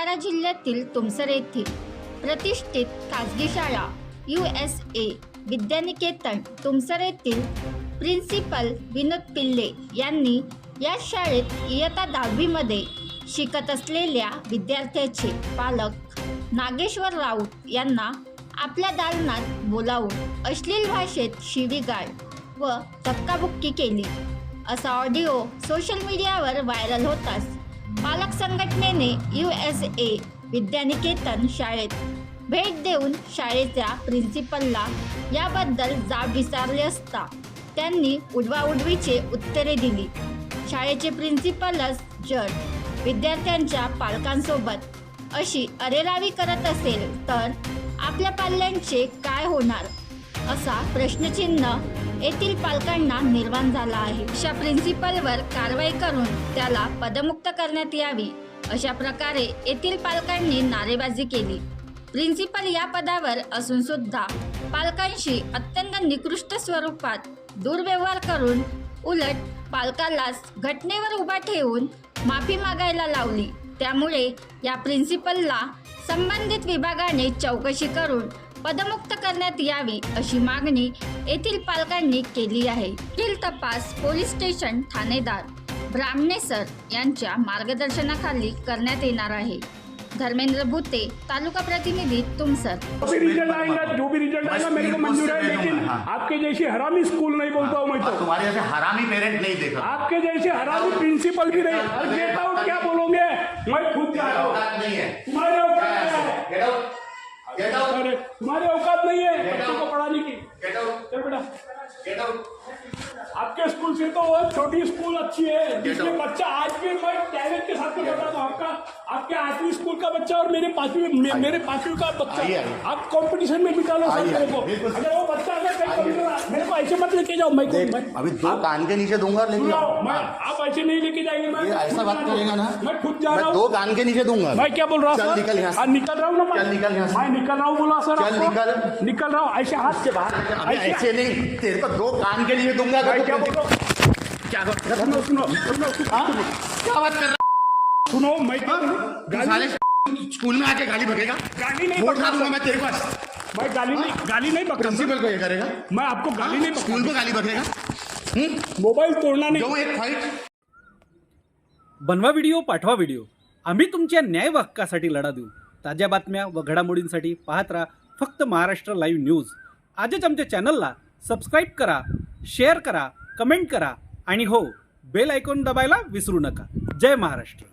जिल्ह्यातील तुमसर येथील प्रतिष्ठित खाजगी शाळा U S A Vidyaniketan Tumsar येथील प्रिन्सिपल विनोद पिल्ले यांनी या शाळेत इयत्ता दहावीमध्ये शिकत असलेल्या विद्यार्थ्याचे पालक नागेश्वर राऊत यांना आपल्या दालनात बोलावून अश्लील भाषेत शिवीगाळ व धक्काबुक्की केली. असा ऑडिओ सोशल मीडियावर व्हायरल होताच पालक संघटनेने यू एस ए विद्यानिकेतन शाळेत भेट देऊन शाळेच्या प्रिन्सिपलला याबद्दल जाब विचारले असता त्यांनी उडवाउडवीचे उत्तरे दिली. शाळेचे प्रिन्सिपलच जर विद्यार्थ्यांच्या पालकांसोबत अशी अरेरावी करत असेल तर आपल्या पाल्यांचे काय होणार? असा प्रश्नचिन्ह येथील पालकांना निर्माण झाला आहे. अशा प्रिन्सिपलवर कारवाई करून त्याला पदमुक्त करण्यात यावी अशा प्रकारे येथील पालकांनी नारेबाजी केली. प्रिन्सिपल या पदावर असून सुद्धा पालकांशी अत्यंत निकृष्ट स्वरूपात दुर्व्यवहार करून उलट पालकालाच घटनेवर उभा ठेवून माफी मागायला लावली. त्यामुळे या प्रिन्सिपलला संबंधित विभागाने चौकशी करून पदमुक्त करण्यात यावी अशी मागणी येथील पालकांनी केली आहे. येथील तपास पोलीस स्टेशन ठाणेदार ब्राह्मणे सर यांच्या मार्गदर्शनाखाली करण्यात येणार आहे. धर्मेंद्र भुते तालुका प्रतिनिधी तुमसर. रिजल्ट आएगा जो भी रिजल्ट आएगा मेरे को मंजूर है. लेकिन आपके जैसी हरामी स्कूल नहीं बोलता हूँ मैं तो तुम्हारे जैसे हरामी पेरेंट नहीं देखा आपके जैसे हरामी प्रिंसिपल भी नहीं. अरे गेट आउट क्या बोलोगे मैं? खुद जा रहा हूँ. अरे तुम्हारे औकात नहीं है बच्चों को पढ़ाने की। चल बेटा। आपके स्कूल से तो बहुत छोटी स्कूल अच्छी है जिसमें बच्चा आज भी मैं टैलेंट के साथ में बता हूँ आपका आपके आठवीं स्कूल का बच्चा और मेरे पांचवी मेरे पांचवी का बच्चा। आप कंपटीशन में निकालो सर आइए, मेरे को अगर वो बच्चा अगर मेरे को लेके जाओ मैं देख मैं अभी दो कान के नीचे दूँगा लेके जाओ। आप ऐसे नहीं लेके जाएँगे मैं ऐसा बात हूँ। करेगा ना। मैं खुद जा रहा मैं दो कान के नीचे दूँगा। मैं क्या बोल रहा हूँ निकल यहाँ हाँ, निकल रहा हूँ ना मैं? निकल यहाँ मैं निकल रहा हूँ बोला सर चल निकल। निकल रहा हूँ ऐसे हाथ से बाहर ऐसे नहीं तेरे को दो कान के लिए दूँगा क्या बोल रहा हूँ? क्या सुनो सुनो सुनो हाँ? क्या बात कर रहा सुनो मैं है? स्कूल में आके गाली बकेगा गाली नहीं। मैं तेरे पास। मैं गाली नहीं गाली नहीं बकता प्रिंसिपल को ये करेगा। मैं आपको गाली नहीं स्कूल को गाली बकेगा? मोबाईल तोडना नाही। जो एक फाइट बनवा व्हिडिओ पाठवा व्हिडिओ आम्ही तुमच्या न्याय हक्कासाठी लढा देऊ. ताज्या बातम्या व घडामोडींसाठी पाहत राहा फक्त महाराष्ट्र लाईव्ह न्यूज आजच आमच्या चॅनलला सबस्क्राईब करा शेअर करा कमेंट करा आणि हो बेल आयकॉन दबायला विसरू नका. जय महाराष्ट्र.